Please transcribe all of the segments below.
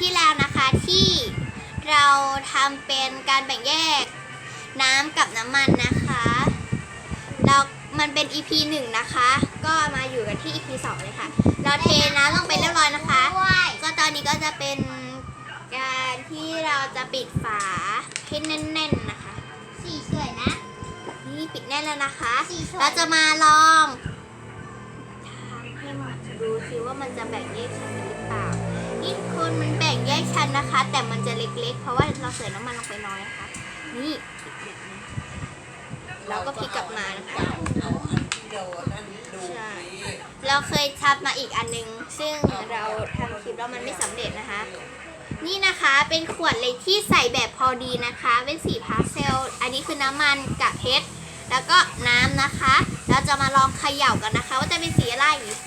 ที่แล้วนะคะที่เราทำเป็นการแบ่งแยกน้ำกับน้ำมันนะคะเรามันเป็น EP หนึ่งนะคะ ก็มาอยู่กันที่ EP สองเลยค่ะ เราเทน้ำลงไปเรียบร้อยนะคะ ก็ตอนนี้ก็จะเป็นการที่เราจะปิดฝาให้แน่นๆนะคะ สีสวยนะ นี่ปิดแน่นแล้วนะคะสีสวยเราจะมาลองทำให้มันดูซิว่ามันจะแบ่งแยกชั้นหรือเปล่านี่ทุกคน มันแบ่งแยกชั้นนะคะ แต่มันจะเล็กๆ เพราะว่าเราใส่น้ำมันลงไปน้อยนะคะ นี่ปิดแบบนี้เราก็พลิกกลับมานะคะ เอาอันที่เรานั่นดูใช่ สิเราเคยทำมาอีกอันนึง ซึ่งเราทำคลิปแล้วมันไม่สำเร็จนะคะ นี่นะคะเป็นขวดเล็กที่ใส่แบบพอดีนะคะ เป็นสีพาสเซล อันนี้คือน้ำมันกับเพชรแล้วก็น้ำนะคะ เราจะมาลองเขย่ากันนะคะ ว่าจะเป็นสีอะไรเอาเลย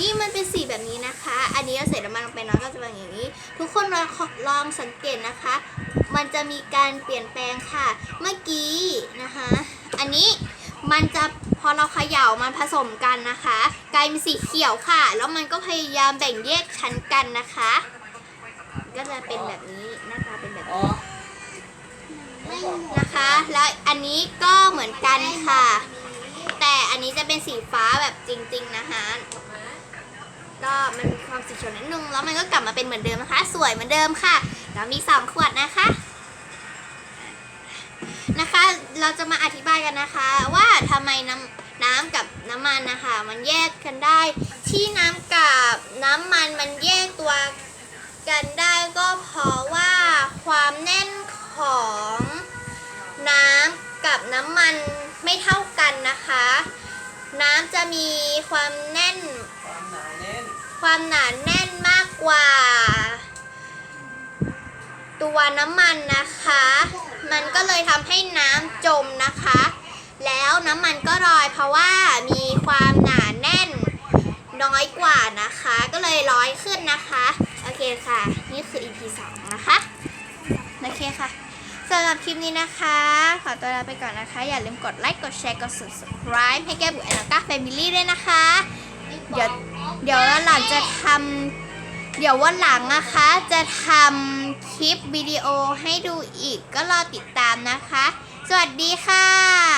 นี่มันเป็นสีแบบนี้นะคะ อันนี้เราใส่น้ำมันลงไปน้อยก็จะเป็นอย่างนี้ ทุกคนลองลองสังเกตนะคะ มันจะมีการเปลี่ยนแปลงค่ะ เมื่อกี้นะคะ อันนี้มันจะพอเราเขย่ามันผสมกันนะคะ กลายเป็นสีเขียวค่ะ แล้วมันก็พยายามแบ่งแยกชั้นกันนะคะ ก็จะเป็นแบบนี้หน้าตาเป็นแบบอ๋อนี้นะคะ แล้วอันนี้ก็เหมือนกันค่ะ แต่อันนี้จะเป็นสีฟ้าแบบจริง ๆ นะคะก็มันมี ความสีเขียวนิดนึงแล้วมันก็กลับมาเป็นเหมือนเดิมนะคะ สวยเหมือนเดิมค่ะแล้วมีสองขวดนะคะนะคะ เราจะมาอธิบายกันนะคะ ว่าทำไมน้ำน้ำกับน้ำมันนะคะ มันแยกกันได้ ที่น้ำกับน้ำมันมันแยกตัวกันได้ก็เพราะว่าความแน่นของน้ำกับน้ำมันไม่เท่ากันนะคะ น้ำจะมีความแน่น ความหนาแน่นมากกว่า ตัวน้ำมันนะคะ มันก็เลยทำให้น้ำจมนะคะ แล้วน้ำมันก็ลอยเพราะว่ามีความหนาแน่นน้อยกว่านะคะ ก็เลยลอยขึ้นนะคะ โอเคค่ะ นี่คือ EP 2 นะคะ โอเคค่ะสำหรับคลิปนี้นะคะ ขอตัวลาไปก่อนนะคะ อย่าลืมกดไลค์ กดแชร์ กด subscribe ให้แก้บุ๋ยแอนด์ก้าแฟมิลี่ด้วยนะคะ เดี๋ยวเดี๋ยว วันจะทำเดี๋ยววันหลังนะคะ จะทำคลิปวิดีโอให้ดูอีกก็รอติดตามนะคะ สวัสดีค่ะ